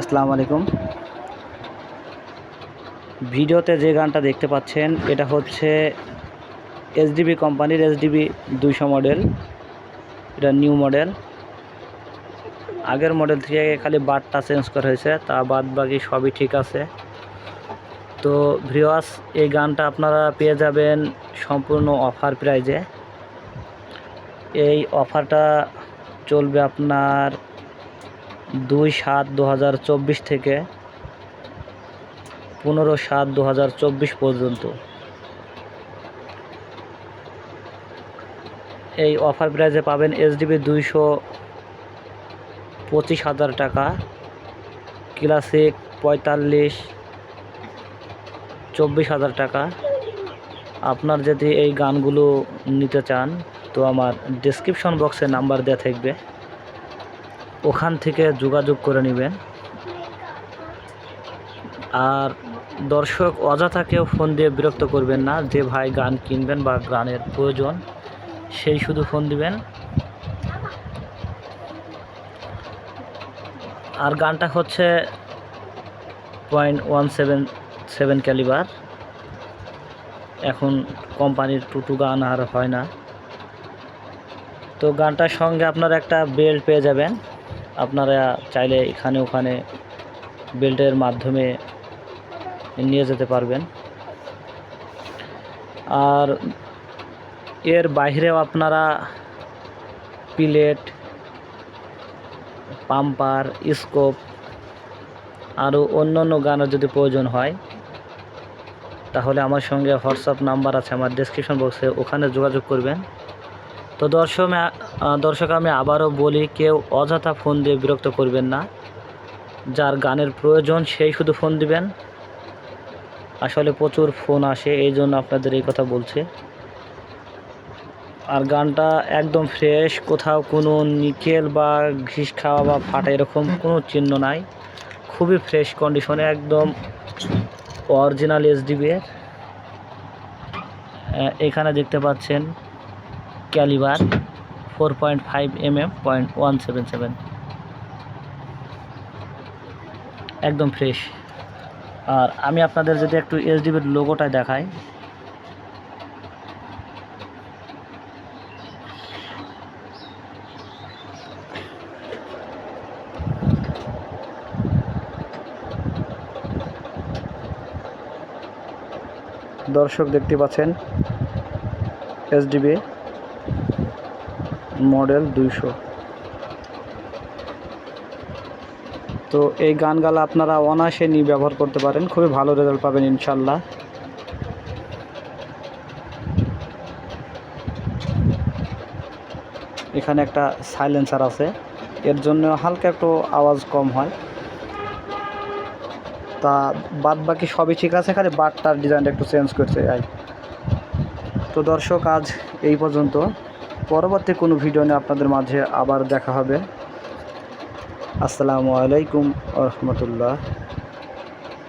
আসসালামু আলাইকুম। ভিডিওতে যে গানটা দেখতে পাচ্ছেন, এটা হচ্ছে এসডিবি কোম্পানির এসডিবি দুইশো মডেল। এটা নিউ মডেল। আগের মডেল থেকে খালি বারটা চেঞ্জ করা হয়েছে, তা বাদ বাকি সবই ঠিক আছে। তো ভিওয়াস এই গানটা আপনারা পেয়ে যাবেন সম্পূর্ণ অফার প্রাইজে। এই অফারটা চলবে আপনার দুই সাত দু চব্বিশ থেকে পনেরো সাত দু চব্বিশ পর্যন্ত। এই অফার প্রাইজে পাবেন এসডিবি দুইশো পঁচিশ হাজার টাকা, ক্লাসিক পঁয়তাল্লিশ, চব্বিশ হাজার টাকা। আপনার যদি এই গানগুলো নিতে চান, তো আমার ডিসক্রিপশন বক্সে নাম্বার দেওয়া থাকবে। ওখান থেকে যোগাযোগ করে নেবেন। আর দর্শক অযথা কেউ ফোন দিয়ে বিরক্ত করবেন না, যে ভাই গান কিনবেন বা গানের প্রয়োজন, সেই শুধু ফোন দিবেন। আর গানটা হচ্ছে point one seven seven calibre এখন কোম্পানির টুটু গান আর হয় না। তো গানটার সঙ্গে আপনার একটা বেল্ট পেয়ে যাবেন। আপনারা চাইলে এখানে ওখানে বেল্টের মাধ্যমে নিয়ে যেতে পারবেন। আর এর বাইরেও আপনারা পিলেট, পাম্পার, স্কোপ আরও অন্য অন্য গানের যদি প্রয়োজন হয়, তাহলে আমার সঙ্গে হোয়াটসঅ্যাপ নাম্বার আছে আমার ডেসক্রিপশন বক্সে ওখানে যোগাযোগ করবেন। তো দর্শক দর্শক আমি আবারও বলি কেউ অযথা ফোন দিয়ে বিরক্ত করবেন না। যার গানের প্রয়োজন সেই শুধু ফোন দিবেন। আসলে প্রচুর ফোন আসে এই জন্য আপনাদের এই কথা বলছে। আর গানটা একদম ফ্রেশ কোথাও কোনো নিকেল বা ঘিস খাওয়া বা ফাটা এরকম কোনো চিহ্ন নাই। খুবই ফ্রেশ কন্ডিশনে একদম অরিজিনাল এসডিবি এর। আহ, এখানে দেখতে পাচ্ছেন calibre four point five M M point one seven seven. একদম ফ্রেশ। আর আমি আপনাদের যদি একটু এসডিবির লোগোটা দেখাই। দর্শক দেখতে পাচ্ছেন এসডিবি। মডেল দুইশো। তো এই গানগালা আপনারা অনায়াসে নিয়ে ব্যবহার করতে পারেন, খুবই ভালো রেজাল্ট পাবেন ইনশাল্লাহ। এখানে একটা সাইলেন্সার আছে, এর জন্য হালকা একটু আওয়াজ কম হয়। তা বাদ বাকি সবই ঠিক আছে, খালি বাটটার ডিজাইনটা একটু চেঞ্জ করছে আই তো দর্শক, আজ এই পর্যন্ত। পরবর্তী কোনো ভিডিও নিয়ে আপনাদের মাঝে আবার দেখা হবে। আসসালামু আলাইকুম রহমতুল্লাহ।